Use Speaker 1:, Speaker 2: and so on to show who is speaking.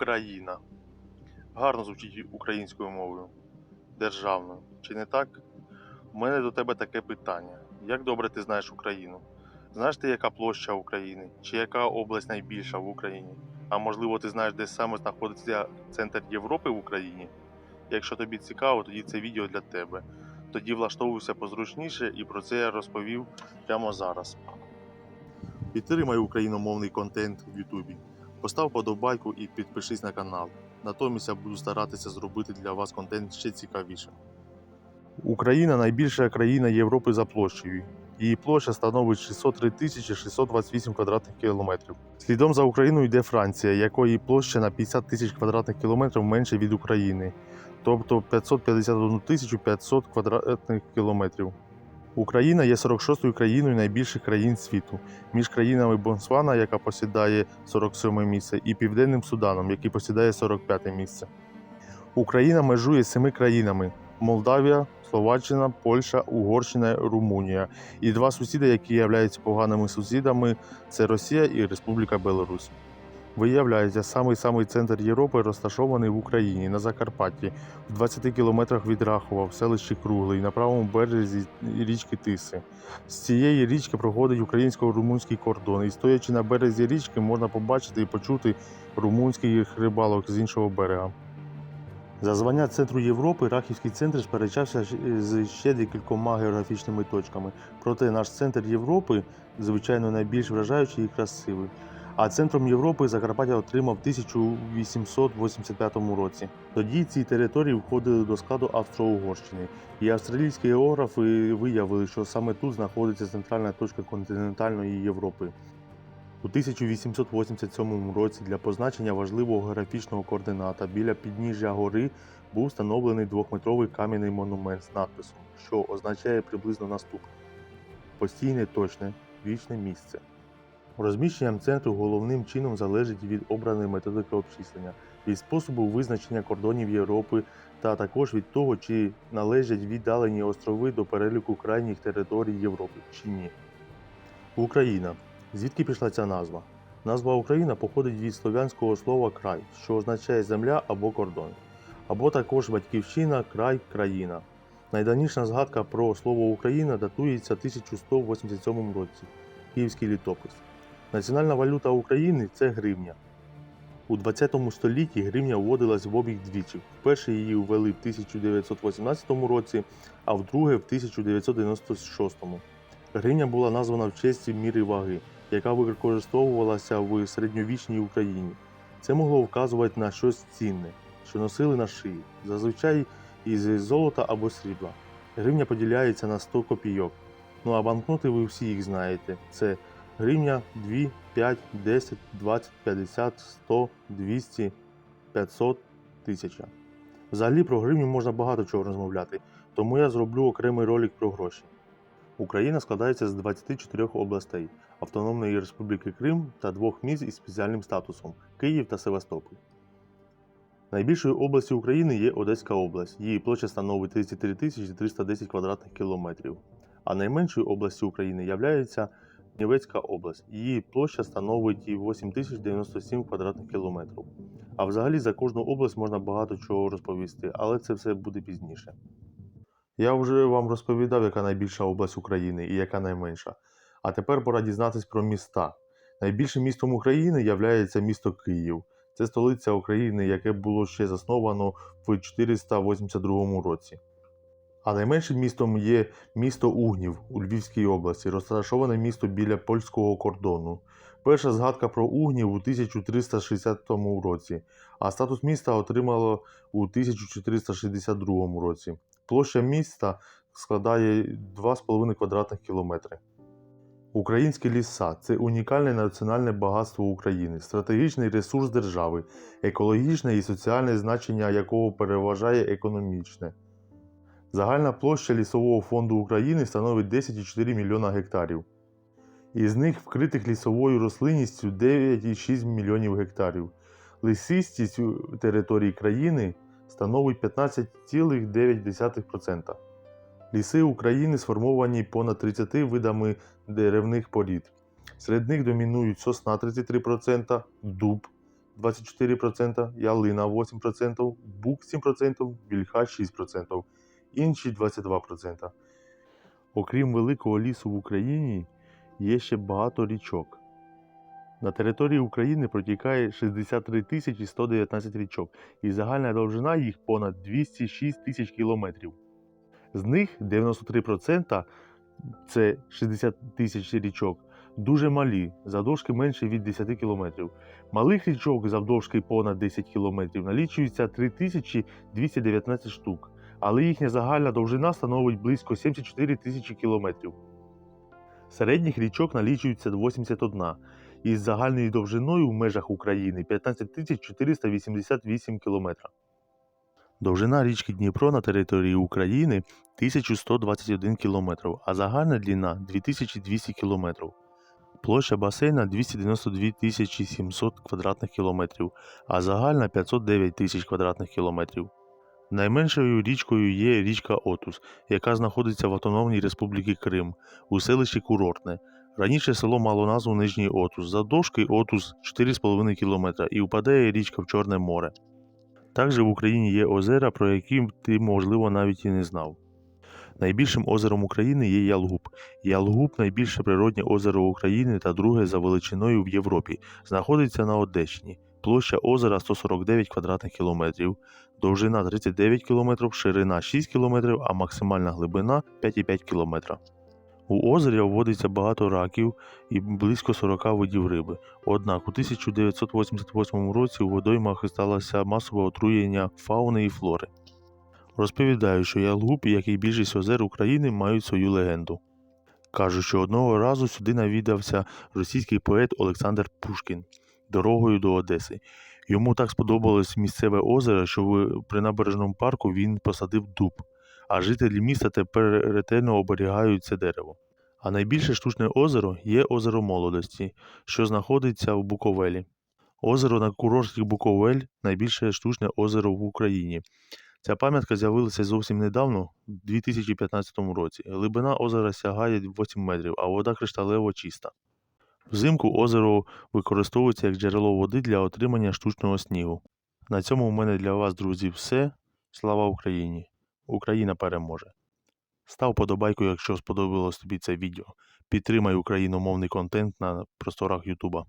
Speaker 1: Україна. Гарно звучить українською мовою. Державною. Чи не так? У мене до тебе таке питання. Як добре ти знаєш Україну? Знаєш ти, яка площа України? Чи яка область найбільша в Україні? А можливо, ти знаєш, де саме знаходиться центр Європи в Україні? Якщо тобі цікаво, тоді це відео для тебе. Тоді влаштовуйся позручніше і про це я розповів прямо зараз. Підтримай україномовний контент в Ютубі. Постав подобайку і підпишись на канал. Натомість я буду старатися зробити для вас контент ще цікавіше. Україна найбільша країна Європи за площею. Її площа становить 603 тисячі 628 квадратних кілометрів. Слідом за Україною йде Франція, якої площа на 50 тисяч квадратних кілометрів менше від України, тобто 551 тисячу 500 квадратних кілометрів. Україна є 46-ю країною найбільших країн світу між країнами Бонсвана, яка посідає 47 місце, і Південним Суданом, який посідає 45 місце. Україна межує семи країнами: Молдавія, Словаччина, Польща, Угорщина, Румунія. І два сусіди, які являються поганими сусідами, це Росія і Республіка Беларусь. Виявляється, самий самий центр Європи розташований в Україні на Закарпатті, в 20 кілометрах від Рахова, в селищі Круглий, на правому березі річки Тиси. З цієї річки проходить українсько-румунський кордон, і стоячи на березі річки, можна побачити і почути румунських рибалок з іншого берега. За звання центру Європи Рахівський центр сперечався з ще декількома географічними точками. Проте наш центр Європи, звичайно, найбільш вражаючий і красивий. А центром Європи Закарпаття отримав в 1885 році. Тоді ці території входили до складу Австро-Угорщини, і австралійські географи виявили, що саме тут знаходиться центральна точка континентальної Європи. У 1887 році для позначення важливого географічного координата біля підніжжя гори був встановлений двохметровий кам'яний монумент з надписом, що означає приблизно наступне: постійне точне вічне місце. Розміщенням центру головним чином залежить від обраної методики обчислення, від способу визначення кордонів Європи та також від того, чи належать віддалені острови до переліку крайніх територій Європи чи ні. Україна. Звідки пішла ця назва? Назва Україна походить від слов'янського слова край, що означає земля або кордон, або також батьківщина, край, країна. Найдавніша згадка про слово Україна датується 1187 році. Київський літопис. Національна валюта України це гривня. У 20 столітті гривня вводилась в обіг двічі. Вперше її ввели в 1918 році, а вдруге в 1996. Гривня була названа в честь міри ваги, яка використовувалася в середньовічній Україні. Це могло вказувати на щось цінне, що носили на шиї, зазвичай із золота або срібла. Гривня поділяється на 100 копійок. Ну а банкноти ви всі їх знаєте. Це гривня 2, 5, 10, 20, 50, 100, 200, 500, 1000. Взагалі про гривню можна багато чого розмовляти, тому я зроблю окремий ролик про гроші. Україна складається з 24 областей Автономної Республіки Крим та двох міст із спеціальним статусом Київ та Севастополь. Найбільшою областю України є Одеська область. Її площа становить 33 310 квадратних кілометрів. А найменшою областю України являється Нівецька область. Її площа становить 8097 квадратних кілометрів. А взагалі за кожну область можна багато чого розповісти, але це все буде пізніше. Я вже вам розповідав, яка найбільша область України і яка найменша. А тепер пора дізнатись про міста. Найбільшим містом України є місто Київ. Це столиця України, яке було ще засновано в 482 році. А найменшим містом є місто Угнів у Львівській області, розташоване місто біля польського кордону. Перша згадка про Угнів у 1360 році, а статус міста отримало у 1462 році. Площа міста складає 2,5 квадратних кілометри. Українські ліса це унікальне національне багатство України, стратегічний ресурс держави, екологічне і соціальне значення якого переважає економічне. Загальна площа лісового фонду України становить 10,4 мільйона гектарів. Із них вкритих лісовою рослинністю 9,6 мільйонів гектарів. Лісистість території країни становить 15,9%. Ліси України сформовані понад 30 видами деревних порід. Серед них домінують сосна 33%, дуб 24%, ялина 8%, бук 7%, вільха 6%, інші 22%. Окрім великого лісу в Україні, є ще багато річок. На території України протікає 63 тисячі 119 річок, і загальна довжина їх понад 206 тисяч кілометрів. З них 93% це 60 тисяч річок, дуже малі, завдовжки менше від 10 кілометрів. Малих річок завдовжки понад 10 кілометрів налічується 3219 штук, але їхня загальна довжина становить близько 74 тисячі кілометрів. Середніх річок налічується 81 із загальною довжиною в межах України 15 488 км. Довжина річки Дніпро на території України 1121 км, а загальна длина 2200 км. Площа басейна 292 700 квадратних кілометрів, а загальна 509 тисяч квадратних кілометрів. Найменшою річкою є річка Отус, яка знаходиться в Автономній Республіці Крим у селищі Курортне. Раніше село мало назву Нижній Отус, завдовжки Отус 4,5 км і впадає річка в Чорне море. Також в Україні є озера, про які ти, можливо, навіть і не знав. Найбільшим озером України є Ялгуб. Ялгуб найбільше природнє озеро України та друге за величиною в Європі. Знаходиться на Одещині. Площа озера 149 квадратних кілометрів, довжина 39 км, ширина 6 км, а максимальна глибина 5,5 км. У озері водиться багато раків і близько 40 видів риби. Однак у 1988 році у водоймах сталося масове отруєння фауни і флори. Розповідаю, що Ялгуб, як і більшість озер України, мають свою легенду. Кажуть, що одного разу сюди навідався російський поет Олександр Пушкін дорогою до Одеси. Йому так сподобалось місцеве озеро, що в принабережному парку він посадив дуб, а жителі міста тепер ретельно оберігають це дерево. А найбільше штучне озеро є озеро Молодості, що знаходиться в Буковелі. Озеро на курорті Буковель найбільше штучне озеро в Україні. Ця пам'ятка з'явилася зовсім недавно, у 2015 році. Глибина озера сягає 8 метрів, а вода кришталево чиста. Взимку озеро використовується як джерело води для отримання штучного снігу. На цьому в мене для вас, друзі, все. Слава Україні! Україна переможе! Став подобайку, якщо сподобалось тобі це відео. Підтримай україномовний контент на просторах Ютуба.